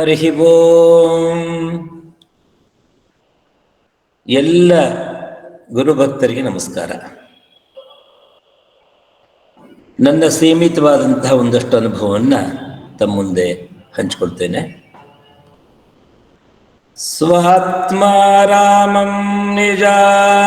ಹರಿ ಓಂ. ಎಲ್ಲ ಗುರುಭಕ್ತರಿಗೆ ನಮಸ್ಕಾರ. ನನ್ನ ಸೀಮಿತವಾದಂತಹ ಒಂದಷ್ಟು ಅನುಭವವನ್ನು ತಮ್ಮ ಮುಂದೆ ಹಂಚಿಕೊಳ್ತೇನೆ. ಸ್ವಾತ್ಮಾರಾಮಂ ನಿಜಾನಂದಂ.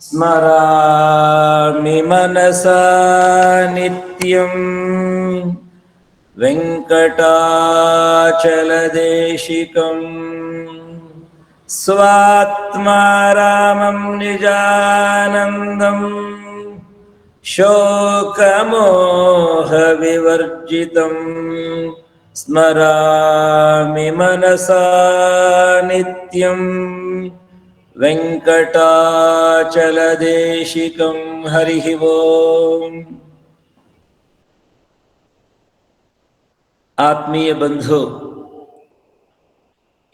स्मरामि मनसा नित्यम् वेङ्कटाचलदेशिकम्। स्वात्मा रामं निजानन्दम्। शोकमोहविवर्जितम् स्मरामि मनसा नित्यम्। ವೆಂಕಟಾಚಲದೇಶಿಕಂ ಹರಿ ಓಂ. ಆತ್ಮೀಯ ಬಂಧು,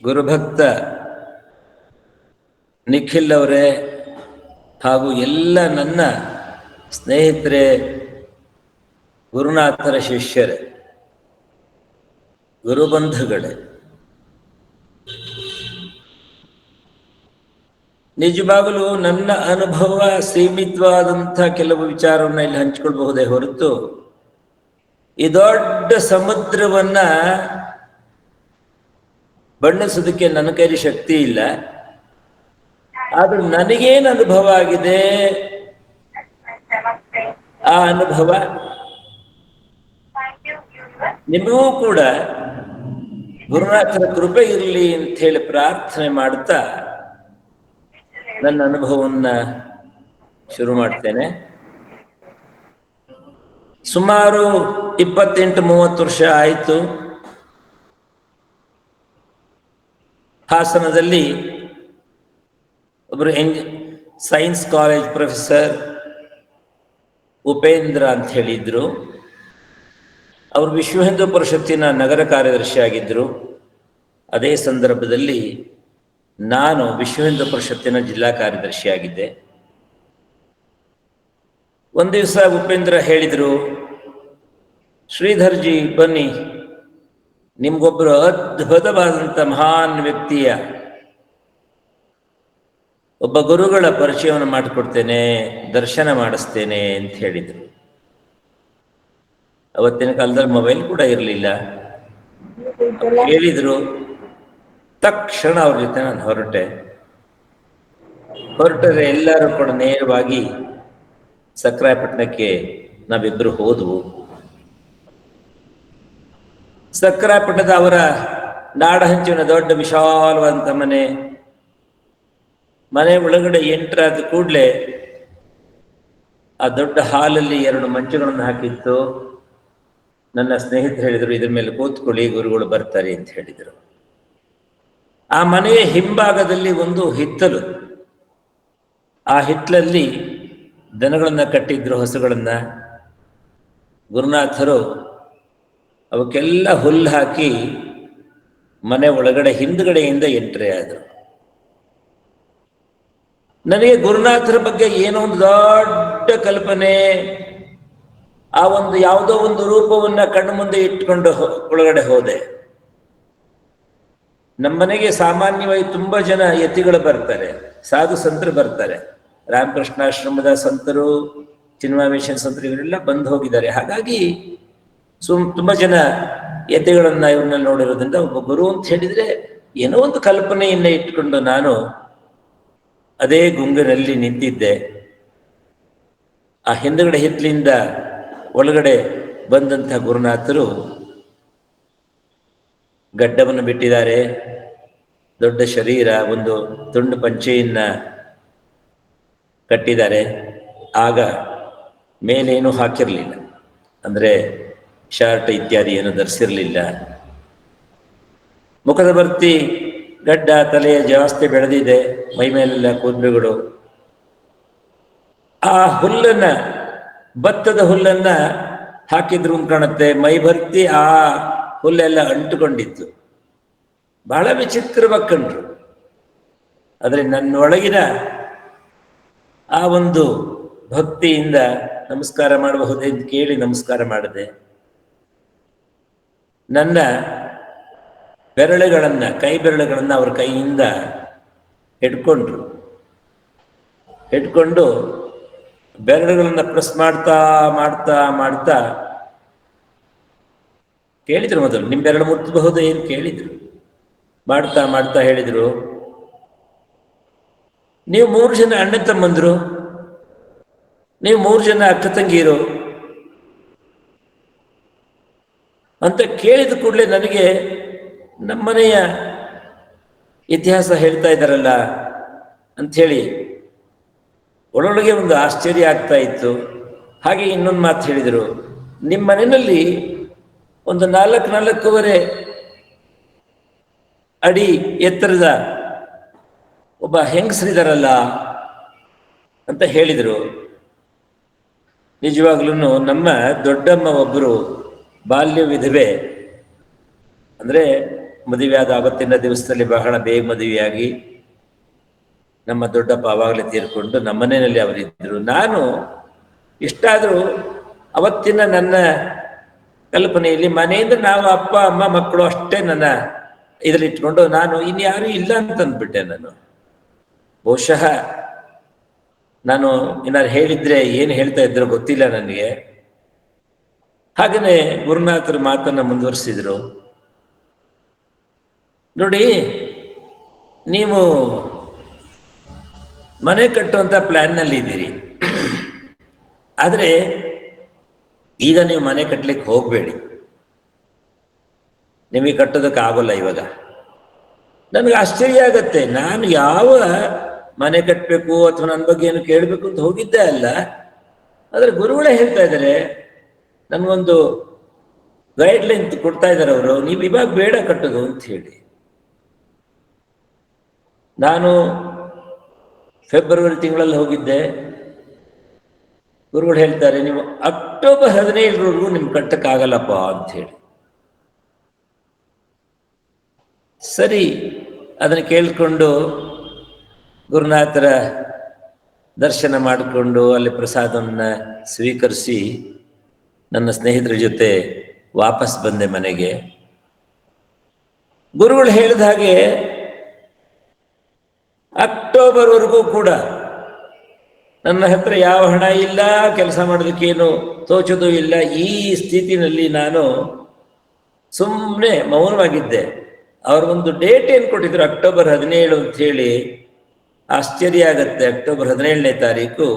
ಗುರುಭಕ್ತ ನಿಖಿಲ್ ಅವರೇ ಹಾಗೂ ಎಲ್ಲ ನನ್ನ ಸ್ನೇಹಿತರೆ, ಗುರುನಾಥರ ಶಿಷ್ಯರೇ, ಗುರುಬಂಧುಗಳೇ ನಿಜವಾಗಲೂ ನನ್ನ ಅನುಭವ ಸೀಮಿತವಾದಂಥ ಕೆಲವು ವಿಚಾರವನ್ನು ಇಲ್ಲಿ ಹಂಚಿಕೊಳ್ಬಹುದೇ ಹೊರತು, ಈ ದೊಡ್ಡ ಸಮುದ್ರವನ್ನ ಬಣ್ಣಿಸೋದಕ್ಕೆ ನನ್ನ ಕೈಲಿ ಶಕ್ತಿ ಇಲ್ಲ. ಆದ್ರೂ ನನಗೇನು ಅನುಭವ ಆಗಿದೆ? ಆ ಅನುಭವ ನಿಮಗೂ ಕೂಡ ಗುರುನಾಥರ ಕೃಪೆ ಇರಲಿ ಅಂತ ಹೇಳಿ ಪ್ರಾರ್ಥನೆ ಮಾಡ್ತಾ ನನ್ನ ಅನುಭವವನ್ನ ಶುರು ಮಾಡ್ತೇನೆ. ಸುಮಾರು ಇಪ್ಪತ್ತೆಂಟು ಮೂವತ್ತು ವರ್ಷ ಆಯಿತು. ಹಾಸನದಲ್ಲಿ ಒಬ್ಬರು ಎಂಜ್ ಸೈನ್ಸ್ ಕಾಲೇಜ್ ಪ್ರೊಫೆಸರ್ ಉಪೇಂದ್ರ ಅಂತ ಹೇಳಿದ್ರು. ಅವರು ವಿಶ್ವ ಹಿಂದೂ ಪರಿಷತ್ತಿನ ನಗರ ಕಾರ್ಯದರ್ಶಿ ಆಗಿದ್ದರು ಅದೇ ಸಂದರ್ಭದಲ್ಲಿ ನಾನು ವಿಶ್ವ ಹಿಂದೂ ಪರಿಷತ್ತಿನ ಜಿಲ್ಲಾ ಕಾರ್ಯದರ್ಶಿಯಾಗಿದ್ದೆ. ಒಂದು ದಿವಸ ಉಪೇಂದ್ರ ಹೇಳಿದರು ಶ್ರೀಧರ್ಜಿ ಬನ್ನಿ. ನಿಮ್ಗೊಬ್ಬರು ಅದ್ಭುತವಾದಂಥ ಮಹಾನ್ ವ್ಯಕ್ತಿಯ ಒಬ್ಬ ಗುರುಗಳ ಪರಿಚಯವನ್ನು ಮಾಡಿಕೊಡ್ತೇನೆ ದರ್ಶನ ಮಾಡಿಸ್ತೇನೆ ಅಂತ ಹೇಳಿದರು. ಅವತ್ತಿನ ಕಾಲದಲ್ಲಿ ಮೊಬೈಲ್ ಕೂಡ ಇರಲಿಲ್ಲ. ಹೇಳಿದ್ರು ತಕ್ಷಣ ಅವ್ರ ಜೊತೆ ನಾನು ಹೊರಟೆ. ಹೊರಟರೆ ಎಲ್ಲರೂ ಕೂಡ ನೇರವಾಗಿ ಸಕ್ರಾಯಪಟ್ಟಣಕ್ಕೆ ನಾವಿಬ್ಬರು ಹೋದವು. ಸಕ್ರಾಯಪಟ್ಟಣದ ಅವರ ನಾಡಹಂಚಿನ ದೊಡ್ಡ ವಿಶಾಲವಾದಂಥ ಮನೆ. ಮನೆ ಒಳಗಡೆ ಎಂಟ್ರಾದ ಕೂಡಲೇ ಆ ದೊಡ್ಡ ಹಾಲಲ್ಲಿ ಎರಡು ಮಂಚಗಳನ್ನು ಹಾಕಿತ್ತು. ನನ್ನ ಸ್ನೇಹಿತರು ಹೇಳಿದರು, ಇದ್ರ ಮೇಲೆ ಕೂತ್ಕೊಳ್ಳಿ, ಗುರುಗಳು ಬರ್ತಾರೆ ಅಂತ ಹೇಳಿದರು. ಆ ಮನೆಯ ಹಿಂಭಾಗದಲ್ಲಿ ಒಂದು ಹಿತ್ತಲು. ಆ ಹಿತ್ತಲಲ್ಲಿ ದನಗಳನ್ನು ಕಟ್ಟಿದ್ರು ಹಸುಗಳನ್ನ ಗುರುನಾಥರು ಅವಕ್ಕೆಲ್ಲ ಹುಲ್ಲು ಹಾಕಿ ಮನೆ ಒಳಗಡೆ ಹಿಂದ್ಗಡೆಯಿಂದ ಎಂಟ್ರಿ ಆದರು. ನನಗೆ ಗುರುನಾಥರ ಬಗ್ಗೆ ಏನೋ ಒಂದು ದೊಡ್ಡ ಕಲ್ಪನೆ. ಆ ಒಂದು ಯಾವುದೋ ಒಂದು ರೂಪವನ್ನ ಕಣ್ಣು ಮುಂದೆ ಇಟ್ಕೊಂಡು ಒಳಗಡೆ ಹೋದೆ. ನಮ್ಮನೆಗೆ ಸಾಮಾನ್ಯವಾಗಿ ತುಂಬಾ ಜನ ಯತಿಗಳು ಬರ್ತಾರೆ, ಸಾಧು ಸಂತರು ಬರ್ತಾರೆ. ರಾಮಕೃಷ್ಣಾಶ್ರಮದ ಸಂತರು ಚಿನ್ಮಾವೇಶನ್ ಸಂತರು ಇವರೆಲ್ಲ ಬಂದು ಹೋಗಿದ್ದಾರೆ. ಹಾಗಾಗಿ ಸುಮ್ ತುಂಬಾ ಜನ ಯತಿಗಳನ್ನ ಇವ್ರನ್ನ ನೋಡಿರೋದ್ರಿಂದ ಒಬ್ಬ ಗುರು ಅಂತ ಹೇಳಿದ್ರೆ ಏನೋ ಒಂದು ಕಲ್ಪನೆಯನ್ನ ಇಟ್ಕೊಂಡು ನಾನು ಅದೇ ಗುಂಗಿನಲ್ಲಿ ನಿಂತಿದ್ದೆ. ಆ ಹಿಂದುಗಡೆ ಹಿತ್ಲಿಂದ ಒಳಗಡೆ ಬಂದಂತಹ ಗುರುನಾಥರು ಗಡ್ಡವನ್ನು ಬಿಟ್ಟಿದ್ದಾರೆ. ದೊಡ್ಡ ಶರೀರ, ಒಂದು ತುಂಡು ಪಂಚೆಯನ್ನ ಕಟ್ಟಿದ್ದಾರೆ. ಆಗ ಮೇಲೇನೂ ಹಾಕಿರಲಿಲ್ಲ. ಅಂದರೆ ಶರ್ಟ್ ಇತ್ಯಾದಿ ಏನು ಧರಿಸಿರಲಿಲ್ಲ. ಮುಖದ ಬರ್ತಿ ಗಡ್ಡ ತಲೆಯ ಜಾಸ್ತಿ ಬೆಳೆದಿದೆ. ಮೈ ಮೇಲೆಲ್ಲ ಕೂದಲುಗಳು. ಆ ಹುಲ್ಲನ್ನ, ಭತ್ತದ ಹುಲ್ಲನ್ನ ಹಾಕಿದ್ರು ಕಾಣುತ್ತೆ. ಮೈ ಬರ್ತಿ ಆ ಹುಲ್ಲೆಲ್ಲ ಅಂಟುಕೊಂಡಿತ್ತು. ಬಹಳ ವಿಚಿತ್ರವಾಗಿ ಕಂಡ್ರು ಆದರೆ ನನ್ನೊಳಗಿನ ಆ ಒಂದು ಭಕ್ತಿಯಿಂದ ನಮಸ್ಕಾರ ಮಾಡಬಹುದೇ ಎಂದು ಕೇಳಿ ನಮಸ್ಕಾರ ಮಾಡಿದೆ. ನನ್ನ ಬೆರಳುಗಳನ್ನ, ಕೈ ಬೆರಳುಗಳನ್ನ ಅವ್ರ ಕೈಯಿಂದ ಹಿಡ್ಕೊಂಡ್ರು. ಹಿಡ್ಕೊಂಡು ಬೆರಳುಗಳನ್ನ ಪ್ರೆಸ್ ಮಾಡ್ತಾ ಮಾಡ್ತಾ ಮಾಡ್ತಾ ಕೇಳಿದ್ರು ಮೊದಲು. ನಿಮ್ಮ ಬೆರಳು ಮುಟ್ಟಬಹುದು ಏನು ಕೇಳಿದ್ರು. ಮಾಡ್ತಾ ಮಾಡ್ತಾ ಹೇಳಿದ್ರು. ನೀವು ಮೂರು ಜನ ಅಣ್ಣ ತಮ್ಮಂದ್ರು. ನೀವು ಮೂರು ಜನ ಅಕ್ಕ ತಂಗಿರು. ಅಂತ ಕೇಳಿದ ಕೂಡಲೇ ನನಗೆ ನಮ್ಮನೆಯ ಇತಿಹಾಸ ಹೇಳ್ತಾ ಇದ್ದಾರಲ್ಲ ಅಂಥೇಳಿ ಒಳೊಳಗೆ ಒಂದು ಆಶ್ಚರ್ಯ ಆಗ್ತಾ ಇತ್ತು. ಹಾಗೆ ಇನ್ನೊಂದು ಮಾತು ಹೇಳಿದರು. ನಿಮ್ಮ ಮನೆಯಲ್ಲಿ ಒಂದು ನಾಲ್ಕು ನಾಲ್ಕೂವರೆ ಅಡಿ ಎತ್ತರದ ಒಬ್ಬ ಹೆಂಗಸರಿದಾರಲ್ಲ ಅಂತ ಹೇಳಿದರು. ನಿಜವಾಗ್ಲೂ ನಮ್ಮ ದೊಡ್ಡಮ್ಮ ಒಬ್ಬರು ಬಾಲ್ಯ ವಿಧವೆ. ಅಂದರೆ ಮದುವೆಯಾದ ಅವತ್ತಿನ ದಿವಸದಲ್ಲಿ ಬಹಳ ಬೇಗ ಮದುವೆಯಾಗಿ ನಮ್ಮ ದೊಡ್ಡಪ್ಪ ಆವಾಗಲೇ ತೀರ್ಕೊಂಡು ನಮ್ಮನೆಯಲ್ಲಿ ಅವರಿದ್ದರು. ನಾನು ಇಷ್ಟಾದರೂ ಅವತ್ತಿನ ನನ್ನ ಕಲ್ಪನೆಯಲ್ಲಿ ಮನೆಯಿಂದ ನಾವು ಅಪ್ಪ, ಅಮ್ಮ, ಮಕ್ಕಳು ಅಷ್ಟೇ ನನ್ನ ಇದರಲ್ಲಿ ಇಟ್ಕೊಂಡು ನಾನು ಇನ್ಯಾರು ಇಲ್ಲ ಅಂತ ಅಂದ್ಬಿಟ್ಟೆ ನಾನು. ಬಹುಶಃ ನಾನು ಏನಾರು ಹೇಳಿದ್ರೆ ಏನು ಹೇಳ್ತಾ ಇದ್ರು ಗೊತ್ತಿಲ್ಲ ನನಗೆ. ಹಾಗೆಯೇ ಗುರುನಾಥರ ಮಾತನ್ನ ಮುಂದುವರಿಸಿದ್ರು. ನೋಡಿ, ನೀವು ಮನೆ ಕಟ್ಟುವಂತ ಪ್ಲಾನ್ನಲ್ಲಿ ಇದ್ದೀರಿ ಆದರೆ ಈಗ ನೀವು ಮನೆ ಕಟ್ಟಲಿಕ್ಕೆ ಹೋಗಬೇಡಿ. ನಿಮಗೆ ಕಟ್ಟೋದಕ್ಕೆ ಆಗೋಲ್ಲ ಇವಾಗ. ನನಗೆ ಆಶ್ಚರ್ಯ ಆಗತ್ತೆ. ನಾನು ಯಾವ ಮನೆ ಕಟ್ಟಬೇಕು ಅಥವಾ ನನ್ನ ಬಗ್ಗೆ ಏನು ಕೇಳಬೇಕು ಅಂತ ಹೋಗಿದ್ದೆ ಅಲ್ಲ. ಆದರೆ ಗುರುಗಳೇ ಹೇಳ್ತಾ ಇದ್ದಾರೆ ನನಗೊಂದು ಗೈಡ್ ಲೈನ್ ಕೊಡ್ತಾ ಇದ್ದಾರೆ ಅವರು, ನೀವು ಇವಾಗ ಬೇಡ ಕಟ್ಟೋದು ಅಂತ ಹೇಳಿ. ನಾನು ಫೆಬ್ರವರಿ ತಿಂಗಳಲ್ಲಿ ಹೋಗಿದ್ದೆ. ಗುರುಗಳು ಹೇಳ್ತಾರೆ, ನೀವು ಅಕ್ಟೋಬರ್ ಹದಿನೈದರವರೆಗೂ ನಿಮ್ಗೆ ಕಟ್ಟಕ್ಕಾಗಲ್ಲಪ್ಪ ಅಂತ ಹೇಳಿ. ಸರಿ, ಅದನ್ನು ಕೇಳಿಕೊಂಡು ಗುರುನಾಥರ ದರ್ಶನ ಮಾಡಿಕೊಂಡು ಅಲ್ಲಿ ಪ್ರಸಾದವನ್ನು ಸ್ವೀಕರಿಸಿ ನನ್ನ ಸ್ನೇಹಿತರ ಜೊತೆ ವಾಪಸ್ ಬಂದೆ ಮನೆಗೆ. ಗುರುಗಳು ಹೇಳಿದ ಹಾಗೆ ಅಕ್ಟೋಬರ್ವರೆಗೂ ಕೂಡ ನನ್ನ ಹತ್ರ ಯಾವ ಹಣ ಇಲ್ಲ, ಕೆಲಸ ಮಾಡೋದಕ್ಕೇನು ತೋಚೋದು ಇಲ್ಲ, ಈ ಸ್ಥಿತಿನಲ್ಲಿ ನಾನು ಸುಮ್ಮನೆ ಮೌನವಾಗಿದ್ದೆ. ಅವ್ರ ಒಂದು ಡೇಟ್ ಏನು ಕೊಟ್ಟಿದ್ರು ಅಕ್ಟೋಬರ್ ಹದಿನೇಳು ಅಂತ ಹೇಳಿ, ಆಶ್ಚರ್ಯ ಆಗತ್ತೆ. ಅಕ್ಟೋಬರ್ ಹದಿನೇಳನೇ ತಾರೀಕು,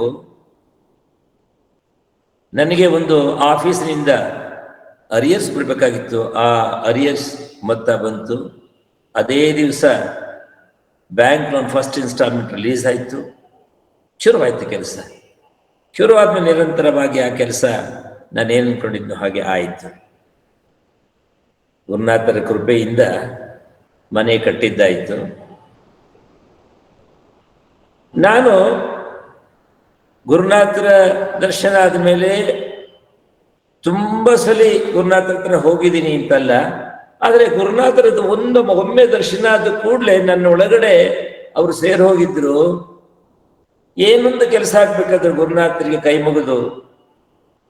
ನನಗೆ ಒಂದು ಆಫೀಸ್ನಿಂದ ಅರಿಯರ್ಸ್ ಬಿಡಬೇಕಾಗಿತ್ತು ಆ ಅರಿಯರ್ಸ್ ಮೊತ್ತ ಬಂತು. ಅದೇ ದಿವಸ bank loan first instalment release ಆಯಿತು. ಶುರುವಾಯಿತು ಕೆಲಸ. ಶುರುವಾದ್ಮೇಲೆ ನಿರಂತರವಾಗಿ ಆ ಕೆಲಸ ನಾನೇನು ಅನ್ಕೊಂಡಿದ್ನೋ ಹಾಗೆ ಆಯಿತು. ಗುರುನಾಥರ ಕೃಪೆಯಿಂದ ಮನೆ ಕಟ್ಟಿದ್ದಾಯಿತು. ನಾನು ಗುರುನಾಥರ ದರ್ಶನ ಆದಮೇಲೆ ತುಂಬ ಸಲಿ ಗುರುನಾಥರ ಹತ್ರ ಹೋಗಿದ್ದೀನಿ ಅಂತಲ್ಲ, ಆದರೆ ಗುರುನಾಥರದ್ದು ಒಂದು ಒಮ್ಮೆ ದರ್ಶನ ಆದ ಕೂಡಲೇ ನನ್ನ ಒಳಗಡೆ ಅವರು ಸೇರಿ ಹೋಗಿದ್ರು. ಏನೊಂದು ಕೆಲಸ ಆಗ್ಬೇಕಾದ್ರೆ ಗುರುನಾಥರಿಗೆ ಕೈ ಮುಗಿದು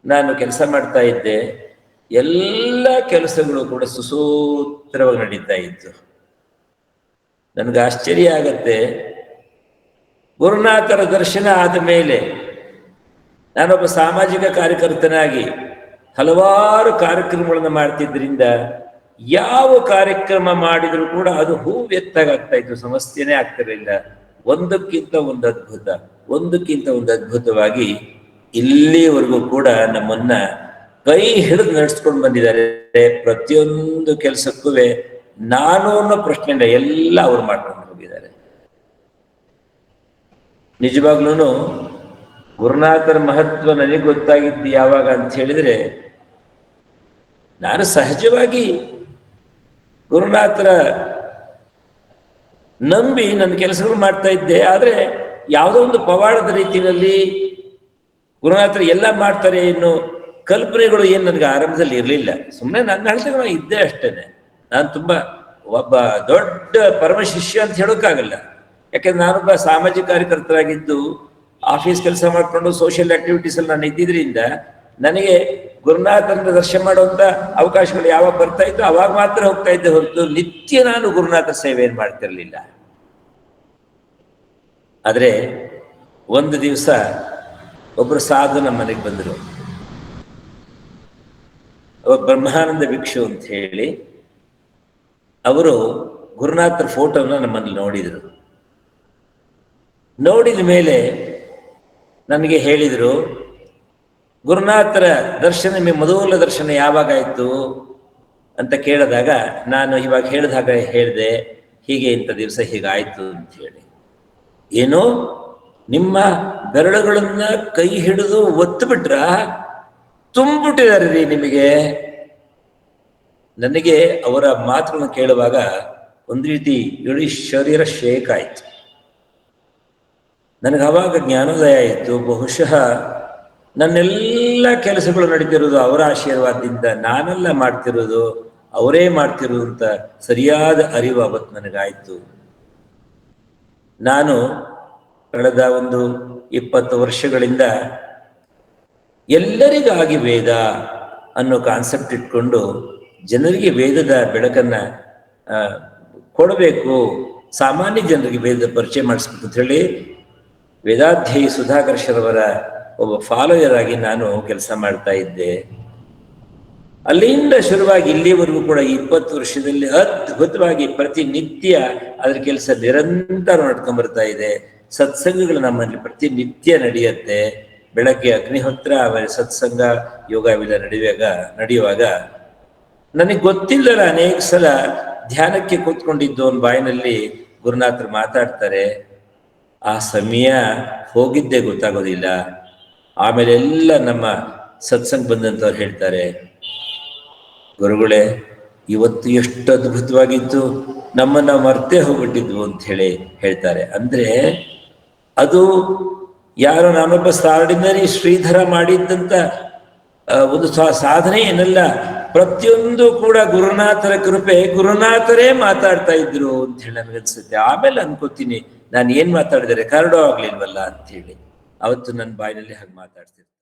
ನಾನು ಕೆಲಸ ಮಾಡ್ತಾ ಇದ್ದೆ. ಎಲ್ಲ ಕೆಲಸಗಳು ಕೂಡ ಸುಸೂತ್ರವಾಗಿ ನಡೀತಾ ಇತ್ತು. ನನಗೆ ಆಶ್ಚರ್ಯ ಆಗತ್ತೆ. ಗುರುನಾಥರ ದರ್ಶನ ಆದ ಮೇಲೆ ನಾನೊಬ್ಬ ಸಾಮಾಜಿಕ ಕಾರ್ಯಕರ್ತನಾಗಿ ಹಲವಾರು ಕಾರ್ಯಕ್ರಮಗಳನ್ನು ಮಾಡ್ತಿದ್ದರಿಂದ ಯಾವ ಕಾರ್ಯಕ್ರಮ ಮಾಡಿದರೂ ಕೂಡ ಅದು ಹೂ ಎತ್ತಾಗ್ತಾ ಇತ್ತು. ಸಮಸ್ಯೆನೇ ಆಗ್ತಿರಲಿಲ್ಲ. ಒಂದಕ್ಕಿಂತ ಒಂದು ಅದ್ಭುತ. ಒಂದಕ್ಕಿಂತ ಒಂದು ಅದ್ಭುತವಾಗಿ ಇಲ್ಲಿವರೆಗೂ ಕೂಡ ನಮ್ಮನ್ನ ಕೈ ಹಿಡಿದು ನಡೆಸ್ಕೊಂಡು ಬಂದಿದ್ದಾರೆ. ಪ್ರತಿಯೊಂದು ಕೆಲಸಕ್ಕೂ ನಾನು ಅನ್ನೋ ಪ್ರಶ್ನೆಯಿಂದ ಎಲ್ಲ ಅವ್ರು ಮಾಡ್ಕೊಂಡು ಹೋಗಿದ್ದಾರೆ. ನಿಜವಾಗ್ಲೂ ಗುರುನಾಥರ ಮಹತ್ವ ನನಗೆ ಗೊತ್ತಾಗಿದ್ದು ಯಾವಾಗ ಅಂತ ಹೇಳಿದ್ರೆ, ನಾನು ಸಹಜವಾಗಿ ಗುರುನಾಥರ ನಂಬಿ ನನ್ನ ಕೆಲಸಗಳು ಮಾಡ್ತಾ ಇದ್ದೆ. ಆದರೆ ಯಾವುದೋ ಒಂದು ಪವಾಡದ ರೀತಿಯಲ್ಲಿ ಗುರುನಾಥರು ಎಲ್ಲ ಮಾಡ್ತಾರೆ ಇನ್ನು ಕಲ್ಪನೆಗಳು ಏನು ನನಗೆ ಆರಂಭದಲ್ಲಿ ಇರಲಿಲ್ಲ. ಸುಮ್ಮನೆ ನನ್ನ ಹಳ್ತಿಗೆ ಇದ್ದೇ ಅಷ್ಟೇನೆ. ನಾನು ತುಂಬ ಒಬ್ಬ ದೊಡ್ಡ ಪರಮ ಶಿಷ್ಯ ಅಂತ ಹೇಳೋಕ್ಕಾಗಲ್ಲ. ಯಾಕಂದ್ರೆ ನಾನೊಬ್ಬ ಸಾಮಾಜಿಕ ಕಾರ್ಯಕರ್ತರಾಗಿದ್ದು, ಆಫೀಸ್ ಕೆಲಸ ಮಾಡ್ಕೊಂಡು ಸೋಷಿಯಲ್ ಆಕ್ಟಿವಿಟೀಸ್ ಅಲ್ಲಿ ನಾನು ಇದ್ದಿದ್ರಿಂದ ನನಗೆ ಗುರುನಾಥನ ದರ್ಶನ ಮಾಡುವಂತ ಅವಕಾಶಗಳು ಯಾವಾಗ ಬರ್ತಾ ಇತ್ತು ಅವಾಗ ಮಾತ್ರ ಹೋಗ್ತಾ ಇದ್ದೆ ಹೊರತು ನಿತ್ಯ ನಾನು ಗುರುನಾಥ ಸೇವೆಯನ್ನು ಮಾಡ್ತಿರ್ಲಿಲ್ಲ. ಆದ್ರೆ ಒಂದು ದಿವಸ ಒಬ್ಬರು ಸಾಧು ನಮ್ಮ ಮನೆಗೆ ಬಂದರು. ಬ್ರಹ್ಮಾನಂದ ಭಿಕ್ಷು ಅಂತ ಹೇಳಿ ಅವರು ಗುರುನಾಥರ ಫೋಟೋನ ನಮ್ಮಲ್ಲಿ ನೋಡಿದರು. ನೋಡಿದ ಮೇಲೆ ನನಗೆ ಹೇಳಿದರು, ಗುರುನಾಥರ ದರ್ಶನ ಮೊದಲ ದರ್ಶನ ಯಾವಾಗ ಆಯ್ತು ಅಂತ ಕೇಳಿದಾಗ ನಾನು ಇವಾಗ ಹೇಳಿದಾಗ ಹೇಳಿದೆ, ಹೀಗೆ ಇಂಥ ದಿವಸ ಹೀಗಾಯ್ತು ಅಂತ ಹೇಳಿ. ಏನು ನಿಮ್ಮ ಬೆರಳುಗಳನ್ನ ಕೈ ಹಿಡಿದು ಒತ್ತು ಬಿಟ್ರ ತುಂಬಿಟ್ಟಿದ್ದಾರೆ ರೀ ನಿಮಗೆ. ನನಗೆ ಅವರ ಮಾತುಗಳನ್ನು ಕೇಳುವಾಗ ಒಂದು ರೀತಿ ಇಡೀ ಶರೀರ ಶೇಕ್ ಆಯ್ತು. ನನಗೆ ಅವಾಗ ಜ್ಞಾನೋದಯ ಆಯಿತು. ಬಹುಶಃ ನನ್ನೆಲ್ಲ ಕೆಲಸಗಳು ನಡೀತಿರೋದು ಅವರ ಆಶೀರ್ವಾದದಿಂದ ನಾನೆಲ್ಲ ಮಾಡ್ತಿರೋದು ಅವರೇ ಮಾಡ್ತಿರೋದು ಅಂತ ಸರಿಯಾದ ಅರಿವು ಅವತ್ತು ನನಗಾಯ್ತು. ನಾನು ಕಳೆದ ಒಂದು ಇಪ್ಪತ್ತು ವರ್ಷಗಳಿಂದ ಎಲ್ಲರಿಗಾಗಿ ವೇದ ಅನ್ನೋ ಕಾನ್ಸೆಪ್ಟ್ ಇಟ್ಕೊಂಡು ಜನರಿಗೆ ವೇದದ ಬೆಳಕನ್ನ ಕೊಡಬೇಕು, ಸಾಮಾನ್ಯ ಜನರಿಗೆ ವೇದ ಪರಿಚಯ ಮಾಡಿಸ್ಬೇಕು ಅಂತ ಹೇಳಿ ವೇದಾಧ್ಯಾಯಿ ಸುಧಾಕರ್ ಶರವರ ಒಬ್ಬ ಫಾಲೋಯರ್ ಆಗಿ ನಾನು ಕೆಲಸ ಮಾಡ್ತಾ ಇದ್ದೆ. ಅಲ್ಲಿಂದ ಶುರುವಾಗಿ ಇಲ್ಲಿವರೆಗೂ ಕೂಡ ಇಪ್ಪತ್ತು ವರ್ಷದಲ್ಲಿ ಅದ್ಭುತವಾಗಿ ಪ್ರತಿನಿತ್ಯ ಅದ್ರ ಕೆಲಸ ನಿರಂತರ ನಡ್ಕೊಂಡ್ ಬರ್ತಾ ಇದೆ. ಸತ್ಸಂಗಗಳು ನಮ್ಮಲ್ಲಿ ಪ್ರತಿನಿತ್ಯ ನಡೆಯುತ್ತೆ. ಬೆಳಗ್ಗೆ ಅಗ್ನಿಹೋತ್ರ ಆಮೇಲೆ ಸತ್ಸಂಗ ಇವೆಲ್ಲ ನಡೆಯುವಾಗ ನಡೆಯುವಾಗ ನನಗೆ ಗೊತ್ತಿಲ್ಲದ ಅನೇಕ ಸಲ ಧ್ಯಾನಕ್ಕೆ ಕೂತ್ಕೊಂಡಿದ್ದು ಒಂದು ಬಾಯಿನಲ್ಲಿ ಗುರುನಾಥರು ಮಾತಾಡ್ತಾರೆ. ಆ ಸಮಯ ಹೋಗಿದ್ದೇ ಗೊತ್ತಾಗೋದಿಲ್ಲ. ಆಮೇಲೆ ಎಲ್ಲ ನಮ್ಮ ಸತ್ಸಂಗ ಬಂದಂತವ್ರು ಹೇಳ್ತಾರೆ ಗುರುಗಳೇ, ಇವತ್ತು ಎಷ್ಟು ಅದ್ಭುತವಾಗಿತ್ತು. ನಮ್ಮನ್ನ ಮರ್ತೇ ಹೋಗ್ಬಿಟ್ಟಿದ್ವು ಅಂತ ಹೇಳಿ ಹೇಳ್ತಾರೆ. ಅಂದ್ರೆ ಅದು ಯಾರೋ ನಾನೊಬ್ಬ ಸಾರ್ಡಿನರಿ ಶ್ರೀಧರ ಮಾಡಿದ್ದಂತ ಒಂದು ಸಾಧನೆ ಏನಲ್ಲ, ಪ್ರತಿಯೊಂದು ಕೂಡ ಗುರುನಾಥರ ಕೃಪೆ, ಗುರುನಾಥರೇ ಮಾತಾಡ್ತಾ ಇದ್ರು ಅಂತ ಹೇಳಿ ನನಗನ್ಸುತ್ತೆ. ಆಮೇಲೆ ಅನ್ಕೋತೀನಿ, ನಾನು ಏನ್ ಮಾತಾಡಿದರೆ ಕರಡೋ ಆಗ್ಲಿಲ್ವಲ್ಲ ಅಂತ ಹೇಳಿ. ಅವತ್ತು ನನ್ನ ಬಾಯಿನಲ್ಲಿ ಹಾಗೆ ಮಾತಾಡ್ತಿರ್ತೀನಿ.